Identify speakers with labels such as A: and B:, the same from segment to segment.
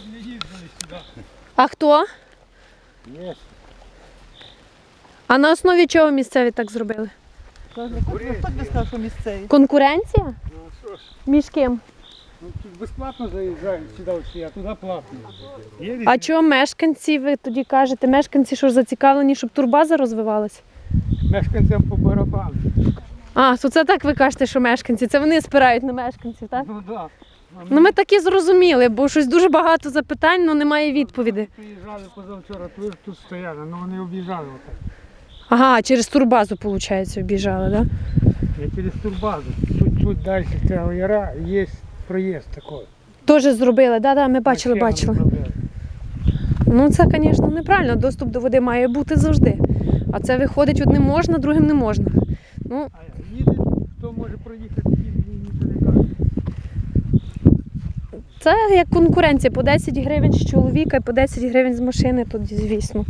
A: щоб не їздили сюди.
B: А хто?
A: Є.
B: А на основі чого місцеві так зробили?
C: Хто тобі сказав, що місцеві?
B: Конкуренція?
A: Ну що ж,
B: Між ким?
A: ну тут безплатно заїжджають сюди всі, а туди платно. Є
B: А чого мешканці, ви тоді кажете, мешканці що ж зацікавлені, щоб турбаза розвивалася?
A: Мешканцям по барабану.
B: А, то це так ви кажете, що мешканці. Це вони спирають на мешканців, так?
A: Ну так. Да.
B: Ну ми так і зрозуміли, бо щось дуже багато запитань, але немає відповіді.
A: Приїжджали позавчора, тут, тут стояли, ну вони об'їжджали отак.
B: Ага, через турбазу, виходить, обіжали, так?
A: Я через турбазу. Тут, тут далі цього яра є проїзд такий.
B: Теж зробили, да, да, ми бачили, бачили. Ну це, звісно, неправильно. Доступ до води має бути завжди. А це виходить, одним можна, другим не можна. Ну,
A: А їде, хто може проїхати, їде, ніхто не каже.
B: Це як конкуренція. По 10 гривень з чоловіка і по 10 гривень з машини, то звісно.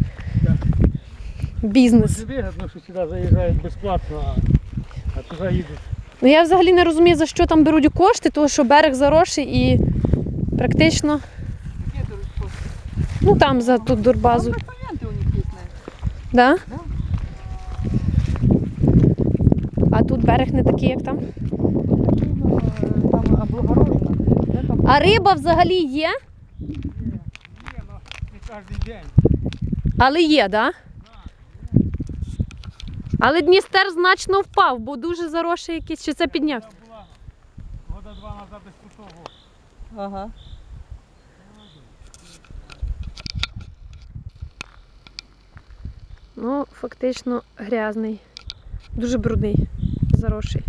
B: Бізнес.
A: Вигідно, що сюди заїжджають безплатно, а, туди їдуть.
B: Ну я взагалі не розумію, за що там беруть кошти, тому що берег заросший і практично,
C: тут
B: ну там за ту дурбазу. Да. А тут берег не такий, як там.
C: Ну, е, Там облагорожено. Де там?
B: А риба взагалі є,
A: Є, є, ну не кожен день.
B: але є, да? Але Дністер значно впав, бо дуже заросший якийсь, чи це підняв.
A: Була года два назад без кутового.
C: Ага.
B: Ну, фактично грязний. Дуже брудний, заросший.